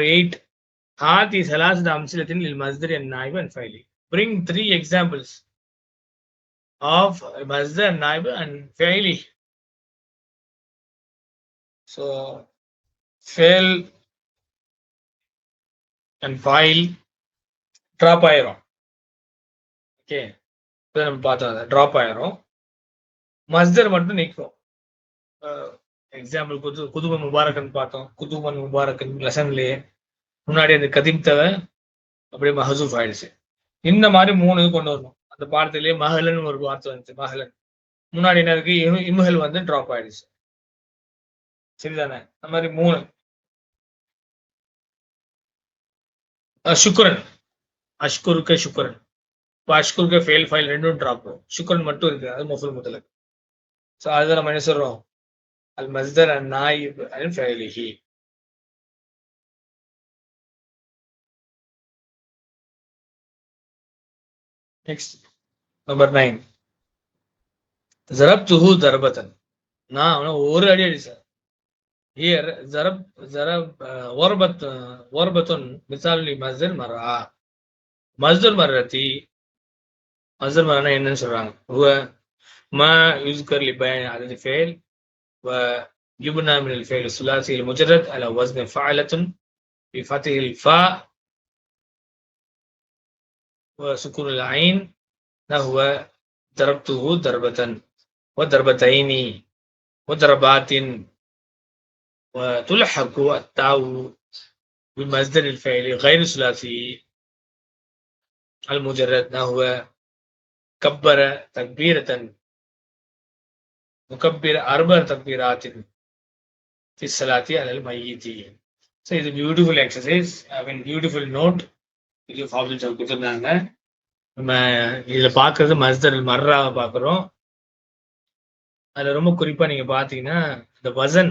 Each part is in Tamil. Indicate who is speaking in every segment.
Speaker 1: 8 هذه ثلاثة أمثلة للمصدر النائب والفعل bring three examples of مصدر النائب and فعله so fail and file drop ஆயிரும் ஓகே இப்போ நம்ம பார்த்தோம் ட்ராப் ஆயிரும் மஸ்தர் மட்டும் நிற்கும் எக்ஸாம்பிள் குது குதுபன் முபாரக்கன் பார்த்தோம். குதுபன் முபாரக்கன் லெசன்லயே முன்னாடி அந்த கதிம்தவ அப்படியே மஹசூஃப் ஆயிடுச்சு. இந்த மாதிரி மூணு இது கொண்டு வரணும். அந்த பாடத்திலேயே மகளன் ஒரு வார்த்தை வந்துச்சு மகளன் முன்னாடி என்ன இருக்கு? இமுகல் வந்து ட்ராப் ஆயிடுச்சு. சரிதானே? அந்த மாதிரி மூணு. அஹ் சுக்ரன். அஷ்குருக்க சுக்ரன். இப்போ அஷ்குருக்கு ஃபெயில் ஃபைல் ரெண்டும் ட்ராப் சுக்ரன் மட்டும் இருக்கு அது மொஃபுல் முதலுக்கு ஸோ அதுதான் நம்ம என்ன சொல்றோம்? அல் மஸ்தர் an நாயிப் Al ஃபைலிஹி next number nine ஜரப்துஹு தர்பத்தன் நான் அவனை ஒரு அடி அடிச்சேன் ஹியர் ஜரப் ஜரப் ஓர்பத் ஓர்பத்துன் மிசாலி மஸ்தர் மரா மஸ்தர் மரத்தி மஸ்தர் மரனா என்னன்னு சொல்றாங்க ஹுவ ما يذكر لبيان عدد الفعل ويبنى من الفعل الثلاثي المجرد على وزن فعلة بفتح الفاء وسكون العين. نحو ضربته ضربة وضربتين وضربات. وتلحق التاء بمصدر الفعل غير الثلاثي المجرد. نحو كبر تكبيرة முகப்பிர அர்பர் தக்பீராத்தின் சலாத்தி அலல் மையீத்தி ஸோ இது beautiful exercise I mean beautiful note இது ஃபார்முலா கொடுத்துருந்தாங்க. நம்ம இதில் பார்க்கறது மஸ்தர் மர்ராவை பார்க்குறோம். அதில் ரொம்ப குறிப்பாக நீங்கள் பார்த்தீங்கன்னா இந்த வசன்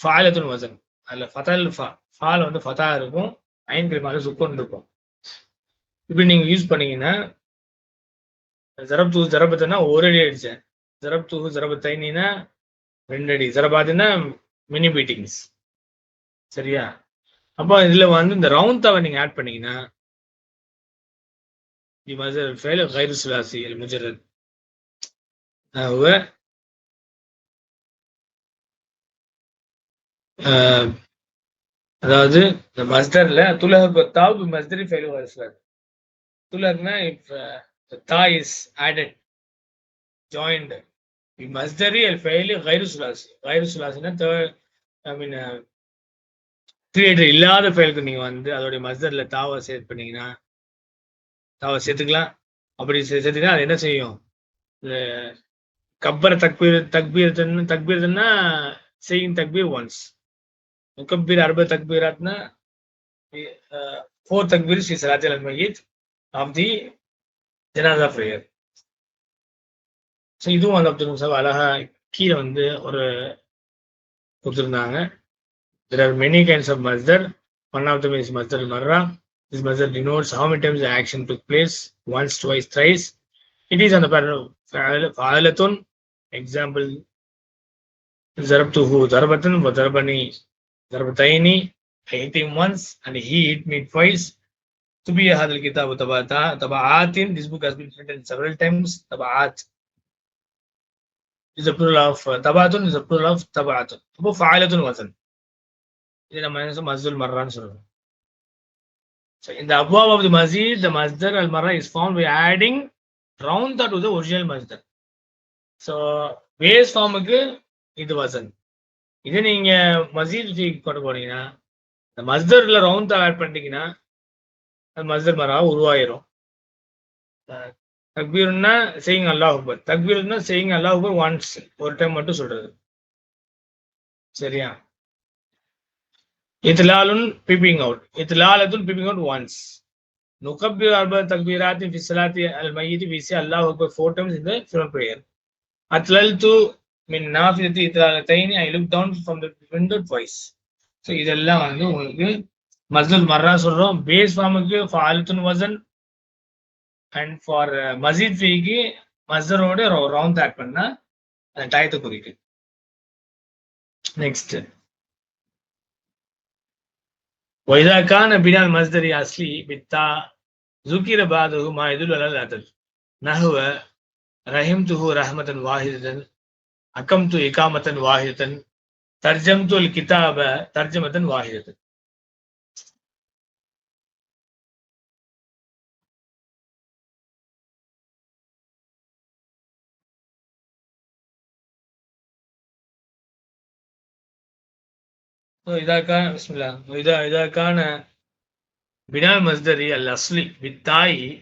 Speaker 1: ஃபாலத்துன் வசன். அதில் ஃபதால் ஃபா ஃபால் வந்து ஃபதா இருக்கும். ஐன் கிரிமால சுக்கோன் இருக்கும். இப்படி நீங்கள் யூஸ் பண்ணீங்கன்னா ஜரப் தூ ஜரபத்துனா ஒரு அடி அடித்தேன். ஜரப்துஹு ஜரபத்தைனா அடி ஜரபாதுன்னா மினி பீட்டிங்ஸ் சரியா? அப்போ இதுல வந்து இந்த ரவுண்ட் தாவை நீங்க ஆட் பண்ணீங்கன்னா ஃபைல் முஜரத் அதாவது இந்த மஸ்டர்ல துலகப் தாவ் மஸ்தரி ஃபைலு வரஸ்லாத் துலக்னா இஃப் தா இஸ் ஆடட் ஜாயிண்ட் மஸ்தரி அல் ஃபெயில் கைரு சுலாசி ஐ மீன் கிரியேட்டர் இல்லாத ஃபைலுக்கு நீங்க வந்து அதோடைய மஸ்தரில் தாவை சேர்த்து பண்ணீங்கன்னா தாவை சேர்த்துக்கலாம். அப்படி சேர்த்துக்கிட்டா அது என்ன செய்யும்? இந்த தக்பீர் தக்பீர் தக்பீர்னா செய்யும் தக்பீர் ஒன்ஸ் முக்கம்பீர் அர்ப தக்பீராத்னா ஃபோர் தக்பீர் ஸ்ரீ சலாத்தி அல் ஆஃப் தி ஜனாதா ப்ரேயர் ஸோ இதுவும் வந்து அப்துல் முசாப் அழகா கீழே வந்து ஒரு கொடுத்துருந்தாங்க. There are many kinds of மஸ்தர் one of them is மஸ்தர் மர்ரா this மஸ்தர் denotes how many times action took place once twice thrice it is அந்த ஃபாதலத்துன் எக்ஸாம்பிள் ஜரப்துஹு தரபத்தன் தரபனி தரபத்தைனி I hit him once and he hit me twice to be hadal kitab tabata tabaat this book has been written several times. Tabaat is a plural of tabatun is a plural of tabatun அப்போ ஃபாயிலத்துன் வசன் இது நம்ம என்ன மஸ்துல் மர்ரான்னு சொல்றோம் So in the abwab of the masjid, the masdar al marra is formed by adding round to the original masdar. So base form க்கு இது வசன் இது நீங்க மசீத் கொண்டு போனீங்கன்னா இந்த மஸ்தர்ல ரவுண்ட் ஆட் பண்ணிட்டீங்கன்னா அது மஸ்தர் மரா உருவாயிரும் தக்பீர்னா செய்யுங்க அல்லாஹ் அக்பர். தக்பீர்னா செய்யுங்க அல்லாஹ் அக்பர் ஒன்ஸ் ஒரு டைம் மட்டும் சொல்றது. சரியா? இத்லாலுன் பீப்பிங் அவுட் இத்லாலத்துன் பீப்பிங் அவுட் ஒன்ஸ் நுகப்பிர் அர்பா தக்பீராத்தி ஃபிஸ்லாத்தி அல் மையீதி ஃபி அல்லாஹ் அக்பர் ஃபோர் டைம்ஸ் இன் தி ஃபில் பிரேயர் அத்லல்து மின் நாஃபிலத்தி இத்லாலத்தைனி I look down from the window twice so இதெல்லாம் வந்து உங்களுக்கு மஸ்துல் மர்ரா சொல்றோம். பேஸ் ஃபார்முக்கு ஃபாலத்துன் வசன் அண்ட் ஃபார் மசீத் ஃபீக்கு மஸ்தரோட ரவுண்ட் ஆட் பண்ணா அந்த டயத்தை குறிக்கு நெக்ஸ்ட் وإذا كان بناء المصدر الأصلي بالتاء ذكر بعده ما يدل على العدد نحو رحمته رحمة واحدة أقمت إقامة واحدة ترجمت الكتاب ترجمة واحدة وإذا كان بسم الله. وإذا إذا كان بناء المصدر الأصلي بالتاء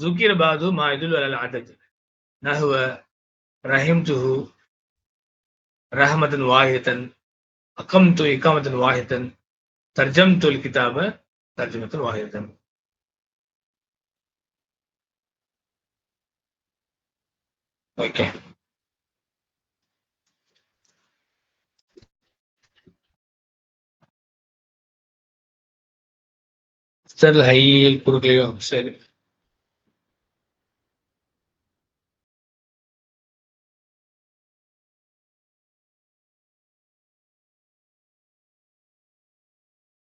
Speaker 1: ذكر بعض ما يدل على العدد. نحو رحمته رحمة واحدة أقمت إقامة واحدة ترجمت الكتاب ترجمة واحدة. Okay. சார் ஹையில் குறுக்கலையோ சரி.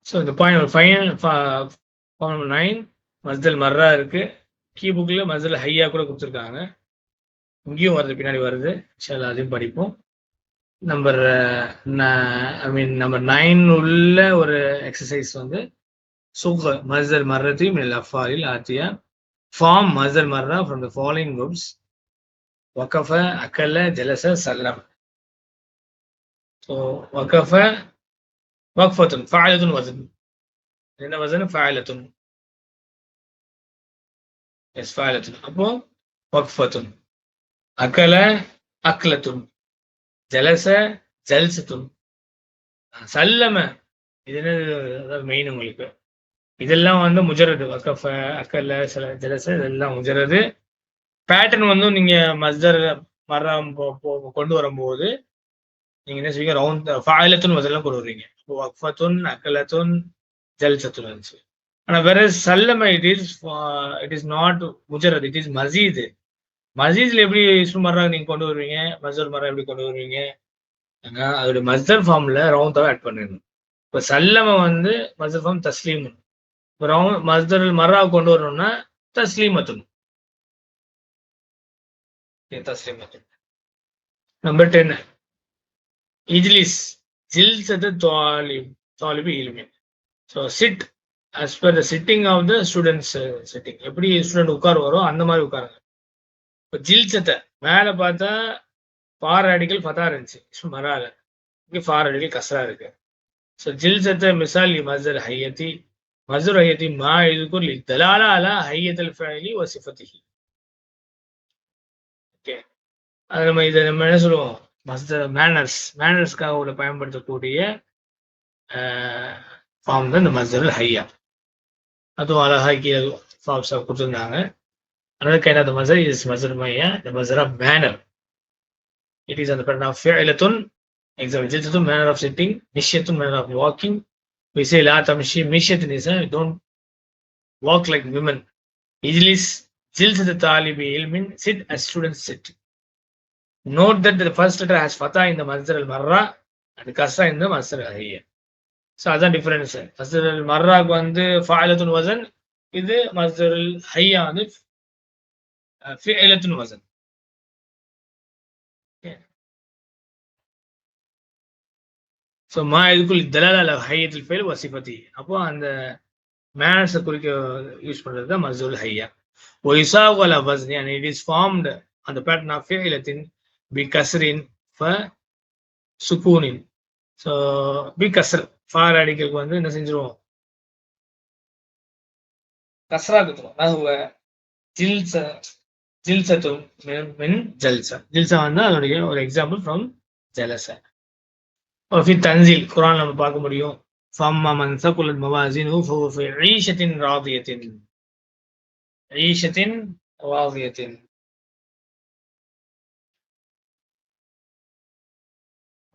Speaker 1: ஸோ இந்த பாயிண்ட் ஃபைனல் பாயிண்ட் நைன் மஸ்தல் மர்ரா இருக்கு. கீ புக்கில் மஸ்தல் ஹையா கூட கொடுத்துருக்காங்க. இங்கேயும் வருது பின்னாடி வருது. சரி அதையும் படிப்போம். Number I mean number nine உள்ள ஒரு எக்ஸசைஸ் வந்து صغ مصدر مرة من الأفعال الآتية form مصدر مرة from the following verbs وقف أكل جلس سلم so وقف وقفة فعلة وزن என்ன وزن فعلة yes فعلة அப்போ وقفة أكل أكلة جلس جلسة சல்லம இது என்ன மெயின் உங்களுக்கு இதெல்லாம் வந்து முஜரது வக்கஃப அக்கல்ல சில ஜலச இதெல்லாம் முஜரது பேட்டர்ன் வந்து நீங்க மஸ்தர் மரம் கொண்டு வரும்போது நீங்க என்ன செய்வீங்க? ரவுண்ட் ஃபாயிலத்துன் முதல்ல கொண்டு வருவீங்க. வக்ஃபத்துன் அக்கலத்துன் ஜல்சத்துன் இருந்துச்சு ஆனா வேற சல்லம it is it is not முஜரத் it is மசீது. மசீத்ல எப்படி இஸ்மு மர்றாங்க நீங்க கொண்டு வருவீங்க? மஸ்தர் மரம் எப்படி கொண்டு வருவீங்க? அதோட மஸ்தர் ஃபார்ம்ல ரவுண்டாவே ஆட் பண்ணிடணும். இப்போ சல்லம வந்து மஸ்தர் ஃபார்ம் தஸ்லீம் அப்புறம் மஸ்தர் மர்ரா கொண்டு வரணும்னா தஸ்லீமத்துன் தஸ்லீமத்துன் நம்பர் டென் இஜ்லிஸ் ஜில்சத்து தாலிப் தாலிபு இல்மி. So sit as per the sitting of the students sitting எப்படி ஸ்டூடெண்ட் உட்கார் வரும் அந்த மாதிரி உட்காருங்க. இப்போ ஜில்சத்தை மேலே பார்த்தா ஃபார் அடிக்கல் ஃபதா இருந்துச்சு. மரால இங்கே ஃபார் அடிக்கல் கசரா இருக்கு. ஸோ ஜில்சத்தை மிசால் மஸ்தர் ஹையத்தி மசுரஹதி மா இதுக்குள் தலாலா அலா ஹையத்தல் ஃபேலி ஓ சிஃபத்திஹி ஓகே அது நம்ம இதை நம்ம என்ன சொல்லுவோம் மஸ்த மேனர்ஸ் மேனர்ஸ்க்காக உள்ள பயன்படுத்தக்கூடிய ஃபார்ம் தான் இந்த மஸ்தருல் ஹையா அதுவும் அழகாக கீழே ஃபார்ம்ஸாக கொடுத்துருந்தாங்க another kind of the mazhar is mazhar maya the mazhar of manner it is on the pattern of fi'latun example manner of sitting nishyatun manner of walking We say La Tamshi Mishat Nisa, don't walk like women. Ijlis Jilsat Talibi Ilmin, sit as students sit. Note that the first letter has Fatah in the Masdar al Marra and Kasra in the Masdar al Hayya. So அதான் டிஃபரன்ஸ் மஸ்தர் அல் மர்ராக்கு வந்து ஃபாயிலத்துன் வசன் இது மஸ்தர் அல் ஹையா வந்து ஃபியலத்துன் வசன் ஸோ மா இதுக்குள் தலால ஹையத்தில் ஃபெயில் வசிபதி அப்போ அந்த மேனர்ஸை குறிக்க யூஸ் பண்ணுறது தான் மசூல் ஹையா. ஒய்சாக் அல வஸ்னி அண்ட் இட் இஸ் ஃபார்ம்டு அந்த பேட்டர்ன் ஆஃப் இலத்தின் பி கசரின் ஃப சுக்கூனின் ஸோ பி கசர் ஃபார் அடிக்கிறதுக்கு வந்து என்ன செஞ்சிருவோம்? கசரா குத்துரும் நகுவ ஜில்ச ஜில்சத்தும் மின் ஜல்சா. ஜில்சா வந்து அதனுடைய ஒரு எக்ஸாம்பிள் ஃப்ரம் ஜலசா. وفي التنزيل القرآن لما பார்க்க முடியும் فأما من ثقلت موازينه فهو في عيشة راضية عيشة راضية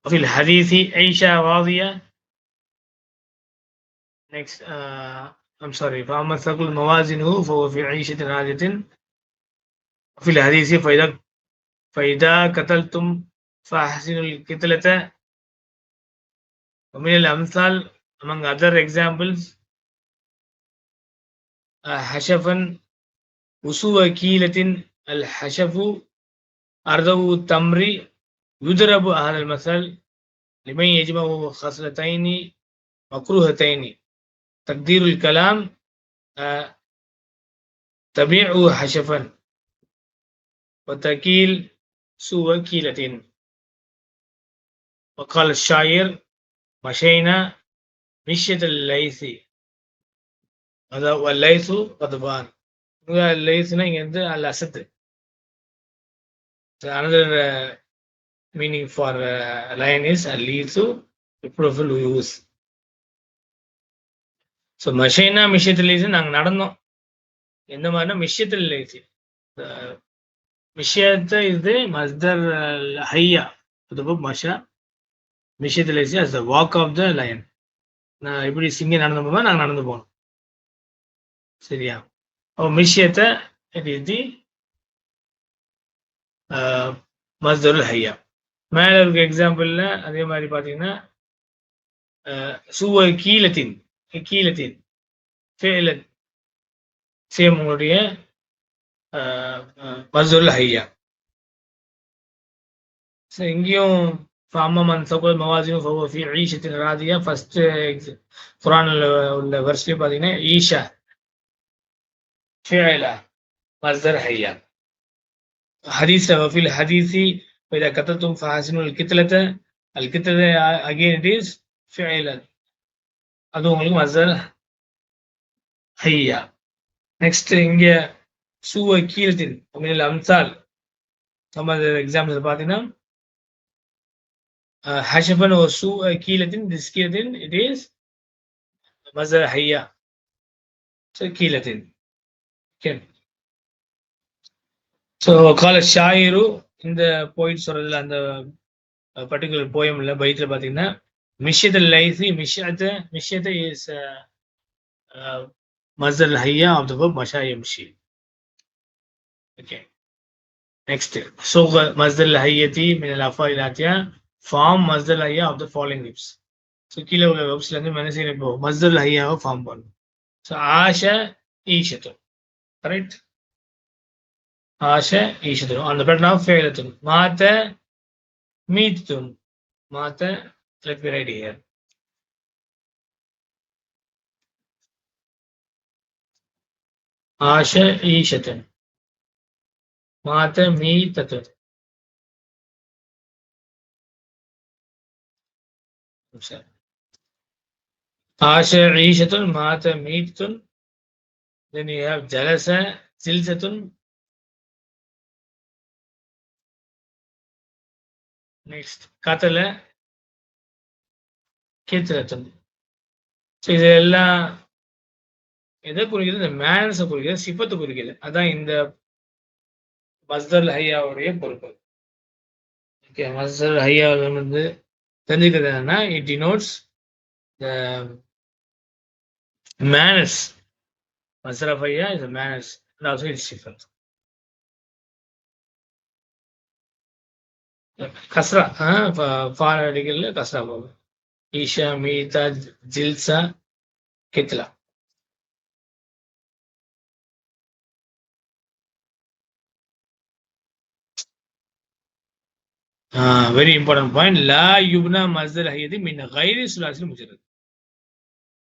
Speaker 1: وفي الحديث عيشة راضية next uh, I'm sorry فأما ثقل موازينه فهو في عيشة راضية وفي الحديث فإذا فإذا قتلتم فأحسنوا القتلة ومن الأمثال among other examples حشفا وسوى كيلة الحشف أرضه التمر يضرب هذا المثل لمن يجمع خصلتين مكروهتين. تقدير الكلام آه، تبيع حشفا وتكيل سوى كيلة. وقال الشاعر மஷைனா மிஷியத்தில் லைசி அதாவது லைசு பதுபான் லைசுனா இங்க வந்து அல் அசத்து another meaning for lion is அல் லீசு இப்ரோஃபில் யூஸ் ஸோ மஷைனா மிஷியத்தில் லைசி நாங்கள் நடந்தோம். எந்த மாதிரினா மிஷியத்தில் லைசி மிஷியத்தை இது மஸ்தர் ஹையா அது மஷா மிஷியத்தில் as the walk of the lion நான் எப்படி சிங்கம் நடந்து போனோம் நாங்கள் நடந்து போனோம் சரியா? ஓ மிஷியத்தை இட் இஸ் தி மஸ்தருல் ஹையா. மேலே இருக்க எக்ஸாம்பிளில் அதே மாதிரி பார்த்தீங்கன்னா சுவ கீழத்தின் கீழத்தின் ஃபேலன். சேம் உங்களுடைய மஸ்தருல் ஹையா. ஸோ இங்கேயும் فأما من ثقل موازينه فهو في عيشة راضية ஃபர்ஸ்ட் குரானில் உள்ள வருஷத்துலையும் பார்த்தீங்கன்னா ஈஷா فعلا مصدر هيا حديث وفي الحديث فإذا كتبتم فحسنوا الكتلة الكتلة again it is فعلا அது உங்களுக்கு மசர் ஹையா நெக்ஸ்ட் இங்க சுவ கீழத்தின் தமிழில் அம்சால் நம்ம எக்ஸாம்பிள் பார்த்தீங்கன்னா ஹஷபன் ஒரு சு கீழத்தின் திஸ் கீழத்தின் இட் இஸ் மசர் ஹையா ஸோ கீழத்தின் ஓகே ஸோ கால ஷாயிரு இந்த போயிட் சொல்றதுல அந்த பர்டிகுலர் போயம்ல பைத்தில் பார்த்தீங்கன்னா مشيت الليثي مشيت مشيت is uh, uh, مصدر الهيئة of the verb مشى يمشي okay next صوغ مصدر الهيئة من form மஸ்தல் ஐயா of the following verbs so கீழே உள்ள வெப்ஸ்ல இருந்து என்ன செய்யணும் இப்போ மஸ்தல் ஐயாவை ஃபார்ம் பண்ணும். ஸோ ஆஷ ஈஷத்தும் கரெக்ட் ஆஷ ஈஷத்தும் அந்த பேட்டர்ன் ஆஃப் ஃபேலத்தும் மாத்த மீத்தும் மாத்த லெட் ரைட் ஹியர் ஆஷ ஈஷத்தும் மாத்த மீத்தத்தும் சரி ஆஷ ஈஷத்துன் மாத மீத்துன் then you have jalasa silsatun. Next katala கேத்திரத்தன் ஸோ இது எல்லாம் எதை குறிக்குது? இந்த மேனஸை குறிக்குது சிப்பத்தை குறிக்குது. அதான் இந்த மஸ்தர் ஹையாவுடைய பொறுப்பு. ஓகே மஸ்தர் ஹையாவில் வந்து தெரிஞ்சுக்கிறது என்னன்னா it denotes the manners மஸ்தர் of is manners and also it's சிஃபத் கஸ்ரா ஃபார் அடிக்கல கஸ்ரா போகும் ஈஷா மீதா ஜில்சா கித்லா வெரி இம்பார்ட்டன்ட் பாயிண்ட் லா யுப்னா மஸ்தல் ஹையது மீன் கைரி சுலாசில் முஜரது.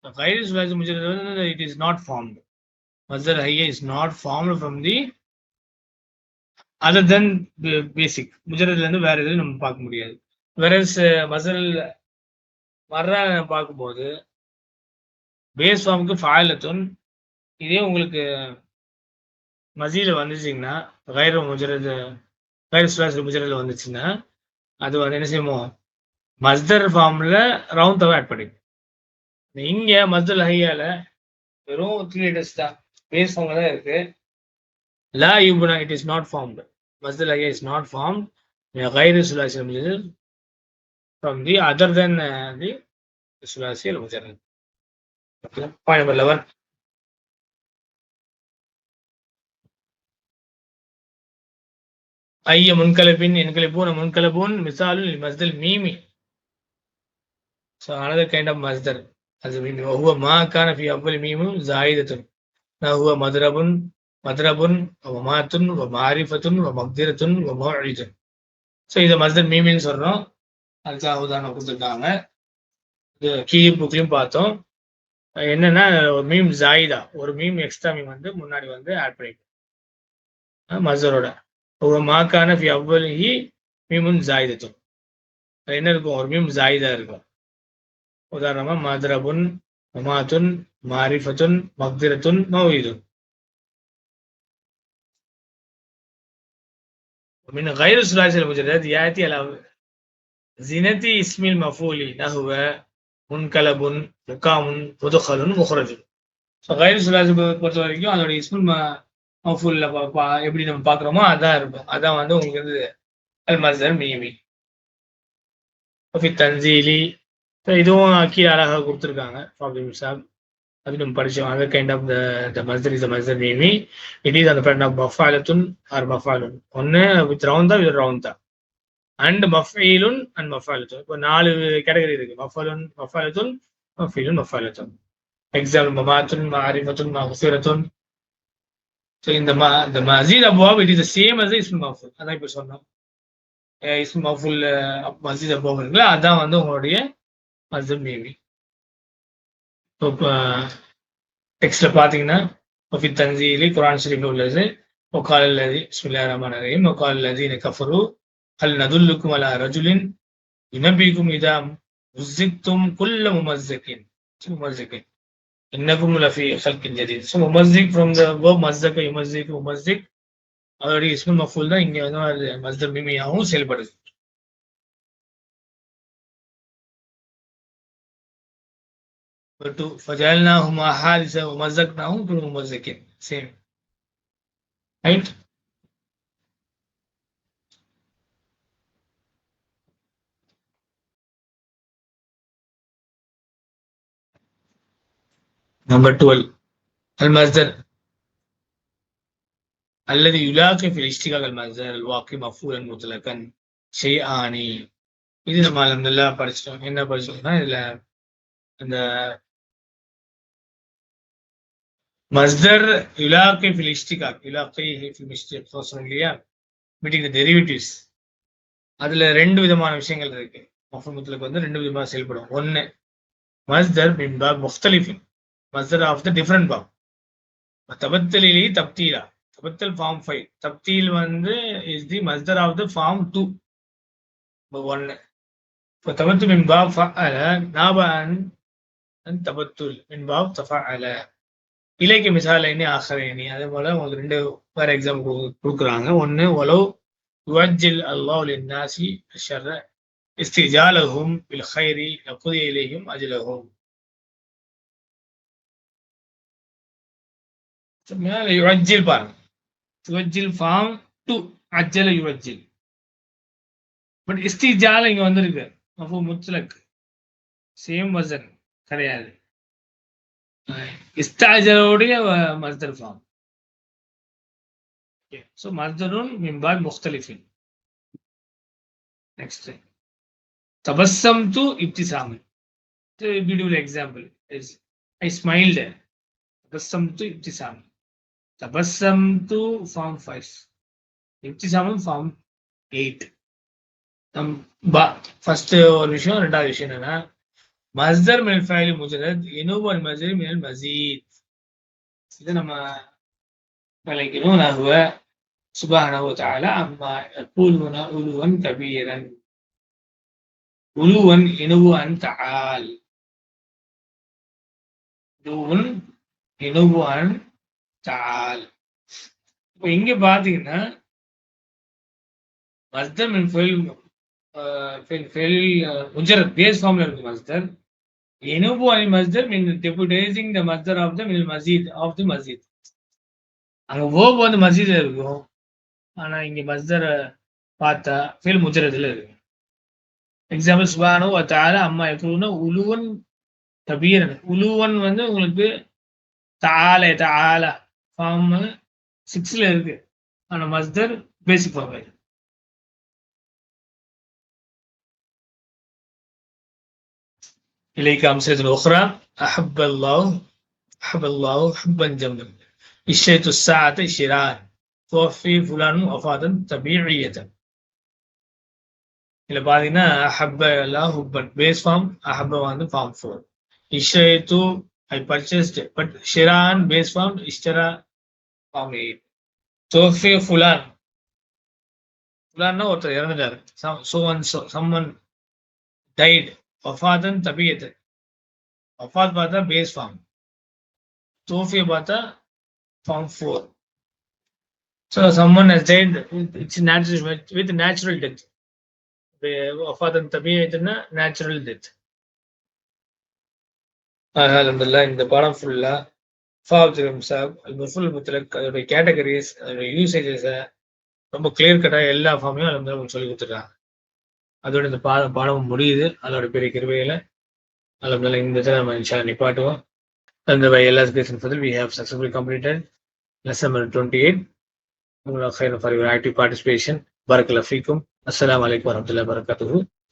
Speaker 1: கைரி சுலாசி முஜரது வந்து இட் இஸ் நாட் ஃபார்ம்டு மஸ்தல் ஹைய is not form from the other then basic முஜரதுலேருந்து வேற எதுவும் நம்ம பார்க்க முடியாது. வேற மசல் வர்ற பார்க்கும்போது பேஸ் ஃபார்முக்கு ஃபாயிலத்துன் இதே உங்களுக்கு மசீல வந்துச்சிங்கன்னா கைர முஜரது கைர சுலாசி வந்துச்சுன்னா அது வந்து என்ன செய்வோம் மஸ்தர் ஃபார்ம்ல ரவுண்ட் தவிர ஆட் பண்ணிக்கும். இங்க மஸ்தர் ஹையால வெறும் த்ரீ லெட்டர்ஸ் தான். பேஸ் ஃபார்ம்ல தான் இருக்கு. லா யூபுனா இட் இஸ் நாட் ஃபார்ம்டு மஸ்தர் ஹையா இஸ் நாட் ஃபார்ம் கைரு சுலாசி from the other then than uh, point number eleven ஐய முன்கலப்பின் என்கலிப்பூன் முன்கலப்பூன் மிசாலுல் மஸ்தல் மீமி ஸோ அனதர் கைண்ட் ஆஃப் மஸ்தர் அது மீமி ஒவ்வொரு மா கான ஃபி அவ்வல் மீமு ஜாயிதத்துன் நஹுவ மதுரபுன் மதுரபுன் மாத்துன் மாரிஃபத்துன் மக்திரத்துன் மௌழிதுன் ஸோ இதை மஸ்தர் மீமின்னு சொல்கிறோம் அதுக்காக உதாரணம் கொடுத்துருக்காங்க. இது கீ புக்லையும் பார்த்தோம். என்னன்னா ஒரு மீம் ஜாயிதா. ஒரு மீம் எக்ஸ்ட்ரா மீம் வந்து முன்னாடி வந்து ஆட் பண்ணிட்டு. மஸ்தரோட ஒரு மாக்கான ஃபி அவ்வலிஹி மீமுன் ஜாயிதத்துன் என்ன இருக்கும் ஒரு மீம் ஜாயிதா இருக்கும் உதாரணமா மதுரபுன் மமாத்துன் மாரிஃபத்துன் மக்திரத்துன் மௌஇதுன் ومن غير الثلاثي المجرد يأتي على زينة اسم المفعول نحو منقلب مقام مدخل مخرج ஸோ غير الثلاثي பொறுத்த வரைக்கும் அதோட இஸ்முல் ஃபுல்ல எப்படி நம்ம பாக்குறோமோ அதான் இருக்கும். அதான் வந்து உங்களுக்கு வந்து அல் மஸ்தர் மீமி தன்சீலி. இதுவும் கீழே அழகாக கொடுத்துருக்காங்க ஃபாபிம் சாப் அது நம்ம படிச்சோம். Other kind of the the மஸ்தர் is மஸ்தர் மீமி இட் இஸ் அந்த ஃப்ரெண்ட் ஆஃப் பஃபாலத்துன் ஆர் பஃபாலுன் ஒன்று with round with round and மஃபீலுன் and மஃபாலத்துன் இப்போ நாலு கேட்டகரி இருக்கு. மஃபாலுன் மஃபாலத்துன் மஃபீலுன் மஃபாலத்துன் எக்ஸாம்பிள் மமாத்துன் மாரிஃபத்துன் மஹசீரத்துன் ஸோ இந்த ம இந்த மசீத் அபுவாப் இட் இஸ் சேம் அஸ் இஸ்மு மஃபுல் அதான் இப்போ சொன்னோம் இஸ்மு மஃபுல் மசீத் அபுவாப் இருக்குல்ல அதான் வந்து உங்களுடைய மஸ்தர் மீமி இப்போ டெக்ஸ்ட்ல பாத்தீங்கன்னா وفي التنزيل قرآن شريف உள்ளது وقال الذي بسم الله الرحمن الرحيم وقال الذين كفروا هل ندلكم على رجل ينبئكم إذا مزقتم كل ممزق ممزق إنكم لفي خلق جديد so ممزق from the verb مزق يمزق ممزق அதோடைய இஸ்முல் மஃபூல் தான் இங்க வந்து மஸ்தர் மிமியாகவும் செயல்படுது to فجعلناهم أحاديث ومزقناهم كل ممزقين same right number twelve அல் மஸ்தர் அல்லது யுலாக்கி ஃபில் இஷ்டிகாக் மஸ்தர் வாக்கி மஃபூலன் முத்தலக்கன் ஷெய் ஆனி இது நம்ம அலமதுல்லா படிச்சிட்டோம் என்ன படிச்சோம்னா இதுல அந்த மஸ்தர் யுலாக்கி பிலிஸ்டிகா இஷ்டிகாக் யுலாக்கி ஃபில் மிஸ்டேக் இல்லையா மீட்டிங் டெரிவேட்டிவ்ஸ் அதுல ரெண்டு விதமான விஷயங்கள் இருக்கு. மஃபூல் முத்தலக் வந்து ரெண்டு விதமாக செயல்படும். ஒன்னு மஸ்தர் பின்பாக் முஃப்தலிஃபின் மஸ்தர் ஆஃப் த டிஃப்ரெண்ட் ஃபார்ம் தபத்தலிலி தப்தீலா தபத்தல் ஃபார்ம் ஃபைவ் தப்தீல் வந்து இஸ் தி மஸ்தர் ஆஃப் த ஃபார்ம் டூ ஒன்னு இப்போ தபத்து மின் பாப் ஃபஅல நாபன் தபத்துல் மின் பாப் தஃபஅல இலக்கிய மிசாலைனி ஆஹரேனி அதே போல உங்களுக்கு ரெண்டு வேற எக்ஸாம்பிள் கொடுக்குறாங்க. ஒன்னு ஒலவ் யுவஜில் அல்லாஹ் லின்னாசி ஷர்ர இஸ்திஜாலஹும் பில் ஹைரி லகுதிய இலையும் அஜிலஹும். மேல யுவஜில் பாருங்க யுவஜில் ஃபார்ம் டு அஜல யுவஜில் பட் இஸ்திஜால இங்க வந்திருக்கு அப்போ முத்லக் சேம் வசன் கிடையாது இஸ்தாஜருடைய மஸ்தர் ஃபார்ம் ஸோ மஸ்தருன் மின்பால் முக்தலிஃபின் நெக்ஸ்ட் தபஸ்ஸம் to இப்திசாமன் beautiful example is I smiled தபஸ்ஸம் to இப்திசாமன் தபசம் டு ஃபார்ம் ஃபைவ் நிப்தி சாமம் ஃபார்ம் எயிட் நம் ஃபர்ஸ்ட் ஒரு விஷயம் ரெண்டாவது விஷயம் என்னன்னா மஸ்தர் மினல் ஃபைல் முஜரத் இனோவன் மஸ்தர் மினல் மசீத் இது நம்ம விளக்கணும் நகுவ சுபஹனவு தால அம்மா கூலுவன உலுவன் கபீரன். உலுவன் இனுவன் தால் உலுவன் இனுவன் தால் இப்போ இங்க பாத்தீங்கன்னா மஸ்தர் மின் ஃபெயில் ஃபெயில் முஜரத் பேஸ் ஃபார்ம்ல இருக்கு மஸ்தர் எனுபு அனில் மஸ்தர் மின் டெபுடைசிங் த மஸ்தர் ஆஃப் த மின் மசீத் ஆஃப் தி மசீத் அங்க ஓப் வந்து மசீத்ல இருக்கும். ஆனா இங்க மஸ்தர் பார்த்தா ஃபெயில் முஜரத்துல இருக்கு. எக்ஸாம்பிள் சுபானு தால அம்மா எப்படின்னா உலுவன் தபீரன். உலுவன் வந்து உங்களுக்கு தாலை தாலா ஃபார்ம் சிக்ஸ்ல இருக்கு ஆனா மஸ்தர் பேசிக் ஃபார்ம் إليك أمثلة أخرى أحب الله أحب الله حبا جما اشتريت الساعة شراء توفي فلان وفاة طبيعية இதுல பாத்தீங்கன்னா அஹப்ப எல்லாம் ஹுப்பன் பேஸ் ஃபார்ம் அஹப்ப வந்து form four இஷ்டேத்து I purchased but ஷிரான் பேஸ் ஃபார்ம் இஷ்டரா ஃபார்ம் எயிட் தோஃபி ஃபுலான் ஃபுலான்னா ஒருத்தர் இறந்துட்டாரு. சோவன் சம்மன் டைட் வஃபாதன் தபியத்து வஃபாத் பார்த்தா பேஸ் ஃபார்ம் தோஃபிய பார்த்தா form four so someone has died it's natural with natural death வஃபாதன் தபியத்துன்னா நேச்சுரல் டெத் அலமதுல்லா இந்த பாடம் ஃபுல்லாக ஃபாப்ஜிரம் சாப் முஃபுல் முத்தலக் அதோடைய கேட்டகரிஸ் அதோடைய யூசேஜஸை ரொம்ப கிளியர் கட்டாக எல்லா ஃபார்மையும் அலமதுல்லா உங்களுக்கு சொல்லி கொடுத்துட்றாங்க அதோட இந்த பாடம் பாடமும் முடியுது அதோட பெரிய கிருவையில் அலமதுல்லா இந்த இதில் நம்ம இன்ஷா நிப்பாட்டுவோம் அந்த பை எல்லா ஸ்பேஸின் ஃபதில் we have successful completed lesson number twenty eight உங்களுக்கு ஃபார் யுவர் ஆக்டிவ் பார்ட்டிசிபேஷன் பரக்கலா ஃபீக்கும் அஸ்லாம் வலைக்கம் வரமத்துல பரகாத்துகு